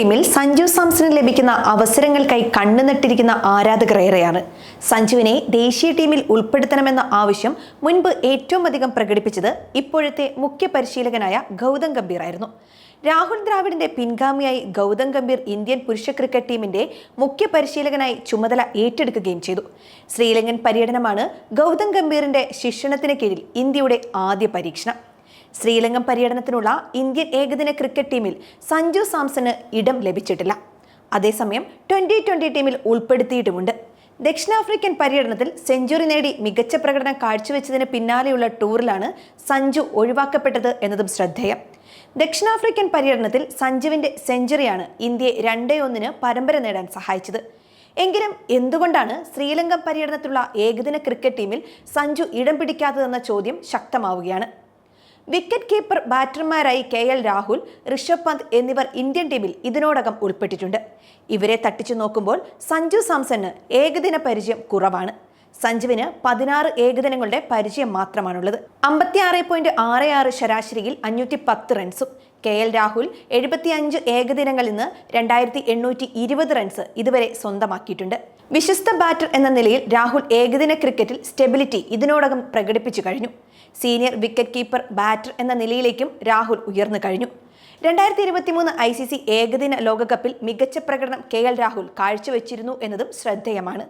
ടീമിൽ സഞ്ജു സാംസണിന് ലഭിക്കുന്ന അവസരങ്ങൾക്കായി കണ്ണുനട്ടിരിക്കുന്ന ആരാധകർ ഏറെയാണ്. സഞ്ജുവിനെ ദേശീയ ടീമിൽ ഉൾപ്പെടുത്തണമെന്ന ആവശ്യം മുൻപ് ഏറ്റവും അധികം പ്രകടിപ്പിച്ചത് ഇപ്പോഴത്തെ മുഖ്യ പരിശീലകനായ ഗൗതം ഗംഭീർ ആയിരുന്നു. രാഹുൽ ദ്രാവിഡിന്റെ പിൻഗാമിയായി ഗൗതം ഗംഭീർ ഇന്ത്യൻ പുരുഷ ക്രിക്കറ്റ് ടീമിന്റെ മുഖ്യ പരിശീലകനായി ചുമതല ഏറ്റെടുക്കുകയും ചെയ്തു. ശ്രീലങ്കൻ പര്യടനമാണ് ഗൗതം ഗംഭീറിന്റെ ശിക്ഷണത്തിന് കീഴിൽ ഇന്ത്യയുടെ ആദ്യ പരീക്ഷണം. ശ്രീലങ്കൻ പര്യടനത്തിനുള്ള ഇന്ത്യൻ ഏകദിന ക്രിക്കറ്റ് ടീമിൽ സഞ്ജു സാംസന് ഇടം ലഭിച്ചിട്ടില്ല. അതേസമയം ട്വന്റി ട്വന്റി ടീമിൽ ഉൾപ്പെടുത്തിയിട്ടുമുണ്ട്. ദക്ഷിണാഫ്രിക്കൻ പര്യടനത്തിൽ സെഞ്ചുറി നേടി മികച്ച പ്രകടനം കാഴ്ചവെച്ചതിന് പിന്നാലെയുള്ള ടൂറിലാണ് സഞ്ജു ഒഴിവാക്കപ്പെട്ടത് എന്നതും ശ്രദ്ധേയം. ദക്ഷിണാഫ്രിക്കൻ പര്യടനത്തിൽ സഞ്ജുവിന്റെ സെഞ്ചുറിയാണ് ഇന്ത്യയെ രണ്ടേ ഒന്നിന് പരമ്പര നേടാൻ സഹായിച്ചത്. എങ്കിലും എന്തുകൊണ്ടാണ് ശ്രീലങ്കൻ പര്യടനത്തിലുള്ള ഏകദിന ക്രിക്കറ്റ് ടീമിൽ സഞ്ജു ഇടം പിടിക്കാത്തതെന്ന ചോദ്യം ശക്തമാവുകയാണ്. വിക്കറ്റ് കീപ്പർ ബാറ്റർമാരായി കെ എൽ രാഹുൽ ഋഷഭ് പന്ത് എന്നിവർ ഇന്ത്യൻ ടീമിൽ ഇതിനോടകം ഉൾപ്പെട്ടിട്ടുണ്ട്. ഇവരെ തട്ടിച്ചു നോക്കുമ്പോൾ സഞ്ജു സാംസണ് ഏകദിന പരിചയം കുറവാണ്. സഞ്ജുവിന് പതിനാറ് ഏകദിനങ്ങളുടെ പരിചയം മാത്രമാണുള്ളത്. അമ്പത്തിയാറ് പോയിന്റ് ആറ് ആറ് ശരാശരിയിൽ അഞ്ഞൂറ്റി പത്ത് റൺസും കെ എൽ രാഹുൽ എഴുപത്തിയഞ്ച് ഏകദിനങ്ങളിൽ നിന്ന് രണ്ടായിരത്തി എണ്ണൂറ്റി ഇരുപത് റൺസ് ഇതുവരെ സ്വന്തമാക്കിയിട്ടുണ്ട്. വിശ്വസ്ത ബാറ്റർ എന്ന നിലയിൽ രാഹുൽ ഏകദിന ക്രിക്കറ്റിൽ സ്റ്റെബിലിറ്റി ഇതിനോടകം പ്രകടിപ്പിച്ചു കഴിഞ്ഞു. സീനിയർ വിക്കറ്റ് കീപ്പർ ബാറ്റർ എന്ന നിലയിലേക്കും രാഹുൽ ഉയർന്നു കഴിഞ്ഞു. രണ്ടായിരത്തി ഇരുപത്തിമൂന്ന് ഐ സി സി ഏകദിന ലോകകപ്പിൽ മികച്ച പ്രകടനം കെ എൽ രാഹുൽ കാഴ്ചവെച്ചിരുന്നു എന്നതും ശ്രദ്ധേയമാണ്.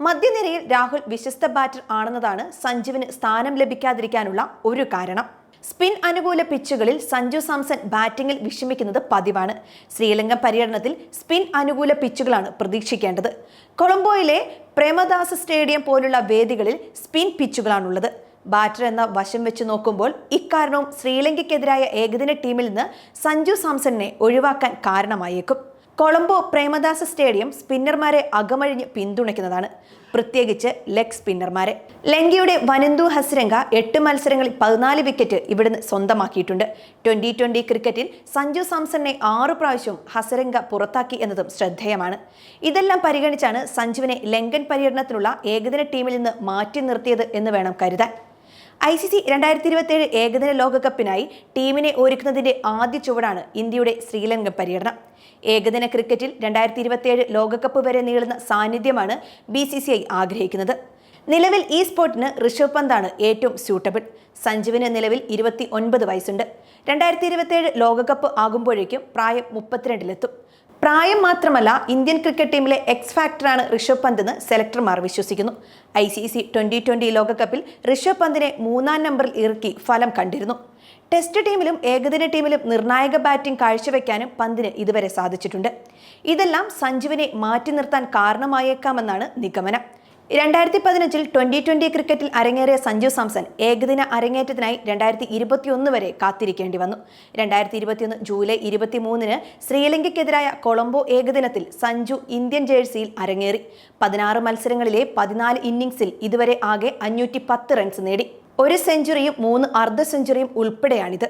മധ്യനിരയിൽ രാഹുൽ വിശ്വസ്ത ബാറ്റർ ആണെന്നതാണ് സഞ്ജുവിന് സ്ഥാനം ലഭിക്കാതിരിക്കാനുള്ള ഒരു കാരണം. സ്പിൻ അനുകൂല പിച്ചുകളിൽ സഞ്ജു സാംസൺ ബാറ്റിംഗിൽ വിഷമിക്കുന്നത് പതിവാണ്. ശ്രീലങ്കൻ പര്യടനത്തിൽ സ്പിൻ അനുകൂല പിച്ചുകളാണ് പ്രതീക്ഷിക്കേണ്ടത്. കൊളംബോയിലെ പ്രേമദാസ് സ്റ്റേഡിയം പോലുള്ള വേദികളിൽ സ്പിൻ പിച്ചുകളാണുള്ളത്. ബാറ്റർ എന്ന വശം വെച്ച് നോക്കുമ്പോൾ ഇക്കാരണവും ശ്രീലങ്കയ്ക്കെതിരായ ഏകദിന ടീമിൽ നിന്ന് സഞ്ജു സാംസണിനെ ഒഴിവാക്കാൻ കാരണമായേക്കും. കൊളംബോ പ്രേമദാസ സ്റ്റേഡിയം സ്പിന്നർമാരെ അകമഴിഞ്ഞ് പിന്തുണയ്ക്കുന്നതാണ്. പ്രത്യേകിച്ച് ലെഗ് സ്പിന്നർമാരെ. ലങ്കയുടെ വനന്തു ഹസ്രംഗ എട്ട് മത്സരങ്ങളിൽ പതിനാല് വിക്കറ്റ് ഇവിടുന്ന് സ്വന്തമാക്കിയിട്ടുണ്ട്. ട്വന്റി ട്വന്റി ക്രിക്കറ്റിൽ സഞ്ജു സാംസണിനെ ആറു പ്രാവശ്യവും ഹസരംഗ പുറത്താക്കി എന്നതും ശ്രദ്ധേയമാണ്. ഇതെല്ലാം പരിഗണിച്ചാണ് സഞ്ജുവിനെ ലങ്കൻ പര്യടനത്തിനുള്ള ഏകദിന ടീമിൽ നിന്ന് മാറ്റി നിർത്തിയത് എന്ന് വേണം കരുതാൻ. ഐ സി സി രണ്ടായിരത്തി ഇരുപത്തിയേഴ് ഏകദിന ലോകകപ്പിനായി ടീമിനെ ഒരുക്കുന്നതിന്റെ ആദ്യ ചുവടാണ് ഇന്ത്യയുടെ ശ്രീലങ്ക പര്യടനം. ഏകദിന ക്രിക്കറ്റിൽ രണ്ടായിരത്തി ഇരുപത്തിയേഴ് ലോകകപ്പ് വരെ നീളുന്ന സാന്നിധ്യമാണ് ബി സി സി ഐ ആഗ്രഹിക്കുന്നത്. നിലവിൽ ഈ സ്പോർട്ടിന് ഋഷഭ് പന്താണ് ഏറ്റവും സ്യൂട്ടബിൾ. സഞ്ജുവിന് നിലവിൽ ഇരുപത്തി ഒൻപത് വയസ്സുണ്ട്. രണ്ടായിരത്തി ഇരുപത്തിയേഴ് ലോകകപ്പ് ആകുമ്പോഴേക്കും പ്രായം മുപ്പത്തിരണ്ടിലെത്തും. പ്രായം മാത്രമല്ല ഇന്ത്യൻ ക്രിക്കറ്റ് ടീമിലെ എക്സ് ഫാക്ടറാണ് ഋഷഭ് പന്ത് എന്ന് സെലക്ടർമാർ വിശ്വസിക്കുന്നു. I C C twenty twenty ലോകകപ്പിൽ ഋഷഭ് പന്തിനെ മൂന്നാം നമ്പറിൽ ഇറക്കി ഫലം കണ്ടിരുന്നു. ടെസ്റ്റ് ടീമിലും ഏകദിന ടീമിലും നിർണായക ബാറ്റിംഗ് കാഴ്ചവെക്കാനും പന്തിന് ഇതുവരെ സാധിച്ചിട്ടുണ്ട്. ഇതെല്ലാം സഞ്ജുവിനെ മാറ്റി നിർത്താൻ കാരണമായേക്കാമെന്നാണ് നിഗമനം. രണ്ടായിരത്തി പതിനഞ്ചിൽ ട്വന്റി ട്വന്റി ക്രിക്കറ്റിൽ അരങ്ങേറിയ സഞ്ജു സാംസൺ ഏകദിന അരങ്ങേറ്റത്തിനായി രണ്ടായിരത്തി ഇരുപത്തിയൊന്ന് വരെ കാത്തിരിക്കേണ്ടി വന്നു. രണ്ടായിരത്തി ഇരുപത്തിയൊന്ന് ജൂലൈ ഇരുപത്തിമൂന്നിന് ശ്രീലങ്കയ്ക്കെതിരായ കൊളംബോ ഏകദിനത്തിൽ സഞ്ജു ഇന്ത്യൻ ജേഴ്സിയിൽ അരങ്ങേറി. പതിനാറ് മത്സരങ്ങളിലെ പതിനാല് ഇന്നിംഗ്സിൽ ഇതുവരെ ആകെ അഞ്ഞൂറ്റി പത്ത് റൺസ് നേടി. ഒരു സെഞ്ചുറിയും മൂന്ന് അർദ്ധ സെഞ്ചുറിയും ഉൾപ്പെടെയാണിത്.